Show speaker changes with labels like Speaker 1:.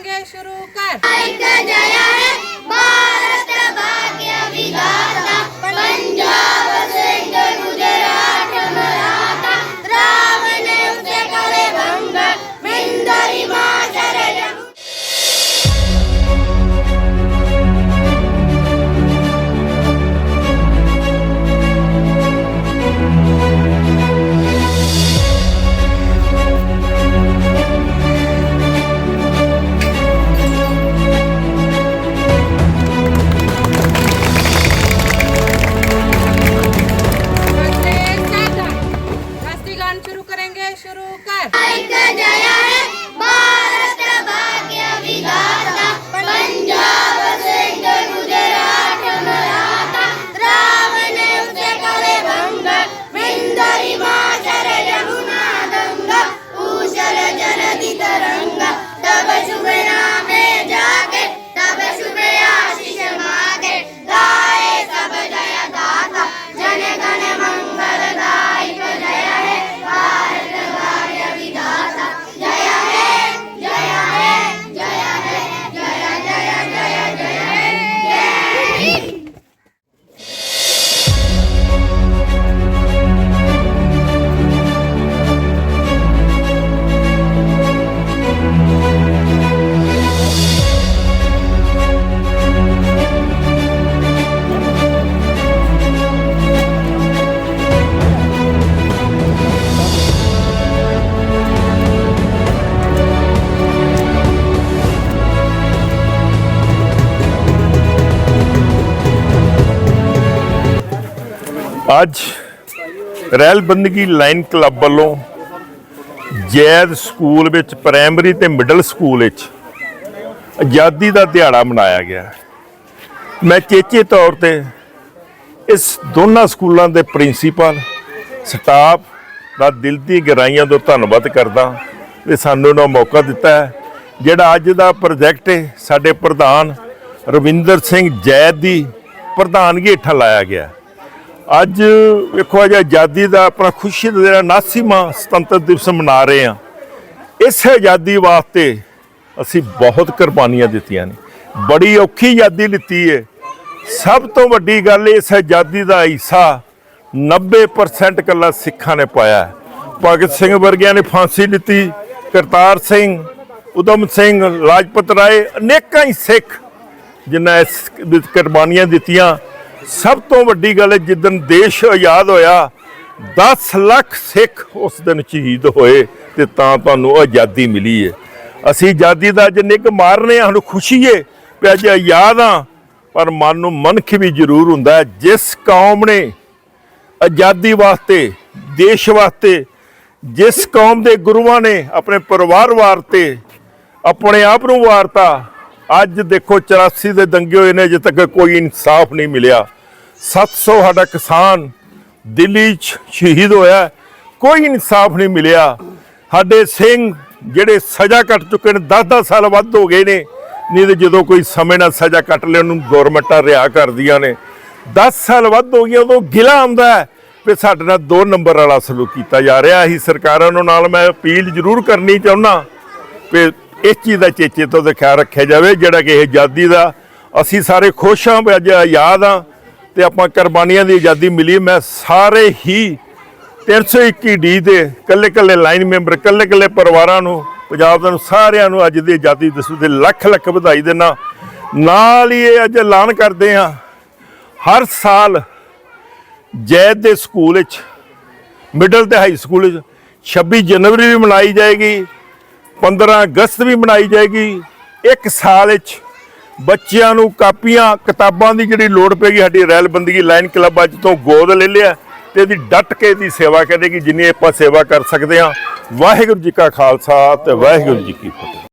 Speaker 1: ਕਰਾਂਗੇ ਸ਼ੁਰੂ ਕਰ।
Speaker 2: ਇੱਕ ਜਇਆ ਹੈ ਭਾਰਤ ਭਾਗਿਆ ਕਰ
Speaker 3: ਅੱਜ ਰੈਲ ਬੰਦਗੀ ਲਾਈਨ ਕਲੱਬ ਵੱਲੋਂ ਜੈਦ ਸਕੂਲ ਵਿੱਚ, ਪ੍ਰਾਇਮਰੀ ਤੇ ਮਿਡਲ ਸਕੂਲ ਵਿੱਚ ਆਜ਼ਾਦੀ ਦਾ ਦਿਹਾੜਾ ਮਨਾਇਆ ਗਿਆ। ਮੈਂ ਚੇਚੇ ਤੌਰ ਤੇ ਇਸ ਦੋਨਾਂ ਸਕੂਲਾਂ ਦੇ ਪ੍ਰਿੰਸੀਪਲ, ਸਟਾਫ ਦਾ ਦਿਲ ਦੀ ਗਹਿਰਾਈਆਂ ਤੋਂ ਧੰਨਵਾਦ ਕਰਦਾ ਕਿ ਸਾਨੂੰ ਇਹਨਾਂ ਮੌਕਾ ਦਿੱਤਾ ਹੈ, ਜਿਹੜਾ ਅੱਜ ਦਾ ਪ੍ਰੋਜੈਕਟ ਹੈ, ਸਾਡੇ ਪ੍ਰਧਾਨ ਰਵਿੰਦਰ ਸਿੰਘ ਜੈਦ ਦੀ ਪ੍ਰਧਾਨਗੀ ਹੇਠਾਂ ਲਾਇਆ ਗਿਆ। ਅੱਜ ਵੇਖੋ ਅੱਜ ਆਜ਼ਾਦੀ ਦਾ ਆਪਣਾ ਖੁਸ਼ੀ ਦਾ ਜਿਹੜਾ 79ਵਾਂ ਸੁਤੰਤਰ ਦਿਵਸ ਮਨਾ ਰਹੇ ਹਾਂ, ਇਸ ਆਜ਼ਾਦੀ ਵਾਸਤੇ ਅਸੀਂ ਬਹੁਤ ਕੁਰਬਾਨੀਆਂ ਦਿੱਤੀਆਂ ਨੇ। ਬੜੀ ਔਖੀ ਆਜ਼ਾਦੀ ਲਿੱਤੀ ਹੈ ਸਭ ਤੋਂ ਵੱਡੀ ਗੱਲ ਇਸ ਆਜ਼ਾਦੀ ਦਾ ਹਿੱਸਾ 90% ਕੱਲਾ ਸਿੱਖਾਂ ਨੇ ਪਾਇਆ ਭਗਤ ਸਿੰਘ ਵਰਗਿਆਂ ਨੇ ਫਾਂਸੀ ਲਿੱਤੀ, ਕਰਤਾਰ ਸਿੰਘ ਉਦਮ ਸਿੰਘ ਲਾਜਪਤ ਰਾਏ, ਅਨੇਕਾਂ ਹੀ ਸਿੱਖ ਜਿਨ੍ਹਾਂ ਇਸ ਕੁਰਬਾਨੀਆਂ ਦਿੱਤੀਆਂ। ਸਭ ਤੋਂ ਵੱਡੀ ਗੱਲ ਹੈ ਜਿੱਦਨ ਦੇਸ਼ ਆਜ਼ਾਦ ਹੋਇਆ 10 ਲੱਖ ਸਿੱਖ ਉਸ ਦਿਨ ਸ਼ਹੀਦ ਹੋਏ ਤੇ ਤਾਂ ਤੁਹਾਨੂੰ ਆਜ਼ਾਦੀ ਮਿਲੀ ਹੈ ਅਸੀਂ ਆਜ਼ਾਦੀ ਦਾ ਅੱਜ ਨਿੱਘ ਮਾਰਨੇ ਹਾਂ ਸਾਨੂੰ ਖੁਸ਼ੀ ਹੈ ਵੀ ਅੱਜ ਆਜ਼ਾਦ ਹਾਂ ਪਰ ਮਨ ਨੂੰ ਮਨਖ ਵੀ ਜ਼ਰੂਰ ਹੁੰਦਾ ਹੈ, ਜਿਸ ਕੌਮ ਨੇ ਆਜ਼ਾਦੀ ਵਾਸਤੇ, ਦੇਸ਼ ਵਾਸਤੇ, ਜਿਸ ਕੌਮ ਦੇ ਗੁਰੂਆਂ ਨੇ ਆਪਣੇ ਪਰਿਵਾਰ ਵਾਰਤੇ, ਆਪਣੇ ਆਪ ਨੂੰ ਵਾਰਤਾ ਅੱਜ ਦੇਖੋ 84 ਦੇ ਦੰਗੇ ਹੋਏ ਨੇ, ਅਜੇ ਤੱਕ ਕੋਈ ਇਨਸਾਫ ਨਹੀਂ ਮਿਲਿਆ। 700 ਸਾਡਾ ਕਿਸਾਨ ਦਿੱਲੀ 'ਚ ਸ਼ਹੀਦ ਹੋਇਆ ਕੋਈ ਇਨਸਾਫ ਨਹੀਂ ਮਿਲਿਆ। ਸਾਡੇ ਸਿੰਘ ਜਿਹੜੇ ਸਜ਼ਾ ਕੱਟ ਚੁੱਕੇ ਨੇ 10-10 ਸਾਲ ਵੱਧ ਹੋ ਗਏ ਨੇ, ਨਹੀਂ ਤੇ ਜਦੋਂ ਕੋਈ ਸਮੇਂ ਨਾਲ ਸਜ਼ਾ ਕੱਟ ਲੈ ਉਹਨੂੰ ਗਵਰਨਮੈਂਟਾਂ ਰਿਹਾ ਕਰਦੀਆਂ ਨੇ। 10 ਸਾਲ ਵੱਧ ਹੋ ਗਿਆ ਉਦੋਂ ਗਿਲਾ ਆਉਂਦਾ ਹੈ ਵੀ ਸਾਡੇ ਨਾਲ ਦੋ ਨੰਬਰ ਵਾਲਾ ਸਲੂਕ ਕੀਤਾ ਜਾ ਰਿਹਾ। ਸੀ ਸਰਕਾਰਾਂ ਨੂੰ ਨਾਲ ਮੈਂ ਅਪੀਲ ਜ਼ਰੂਰ ਕਰਨੀ ਚਾਹੁੰਦਾ ਵੀ ਇਸ ਚੀਜ਼ ਦਾ ਚੇਚੇ ਤੋਂ ਖਿਆਲ ਰੱਖਿਆ ਜਾਵੇ, ਜਿਹੜਾ ਕਿ ਇਹ ਆਜ਼ਾਦੀ ਦਾ, ਅਸੀਂ ਸਾਰੇ ਖੁਸ਼ ਹਾਂ ਵੀ ਅੱਜ ਆਜ਼ਾਦ ਹਾਂ ਤੇ ਆਪਾਂ ਕੁਰਬਾਨੀਆਂ ਦੀ ਆਜ਼ਾਦੀ ਮਿਲੀ। ਮੈਂ ਸਾਰੇ ਹੀ 321 ਡੀ ਦੇ ਕੱਲੇ ਕੱਲੇ ਲਾਈਨ ਮੈਂਬਰ ਕੱਲੇ ਕੱਲੇ ਪਰਿਵਾਰਾਂ ਨੂੰ, ਪੰਜਾਬ ਦੇ ਨੂੰ ਸਾਰਿਆਂ ਨੂੰ ਅੱਜ ਦੀ ਆਜ਼ਾਦੀ ਦਿਵਸ ਦੇ ਲੱਖ ਲੱਖ ਵਧਾਈ ਦੇਣਾ ਨਾਲ ਹੀ ਇਹ ਅੱਜ ਐਲਾਨ ਕਰਦੇ ਹਾਂ, ਹਰ ਸਾਲ ਜੈਦ ਦੇ ਸਕੂਲ ਵਿੱਚ, ਮਿਡਲ ਤੇ ਹਾਈ ਸਕੂਲ ਵਿੱਚ 26 ਜਨਵਰੀ ਵੀ ਮਨਾਈ ਜਾਏਗੀ। 15 ਅਗਸਤ ਵੀ ਮਨਾਈ ਜਾਏਗੀ। ਇੱਕ ਸਾਲ ਵਿੱਚ ਬੱਚਿਆਂ ਨੂੰ ਕਾਪੀਆਂ, ਕਿਤਾਬਾਂ ਦੀ ਜਿਹੜੀ ਲੋੜ ਪੈਗੀ ਸਾਡੀ ਰੈਲ ਬੰਦਗੀ ਲਾਈਨ ਕਲੱਬ ਅੱਜ ਤੋਂ ਗੋਦ ਲੈ ਲਿਆ ਤੇ ਇਹਦੀ ਡਟ ਕੇ ਦੀ ਸੇਵਾ ਕਰੇਗੀ, ਜਿੰਨੀ ਆਪਾਂ ਸੇਵਾ ਕਰ ਸਕਦੇ ਹਾਂ। ਵਾਹਿਗੁਰੂ ਜੀ ਕਾ ਖਾਲਸਾ ਤੇ ਵਾਹਿਗੁਰੂ ਜੀ ਕੀ ਫਤਿਹ।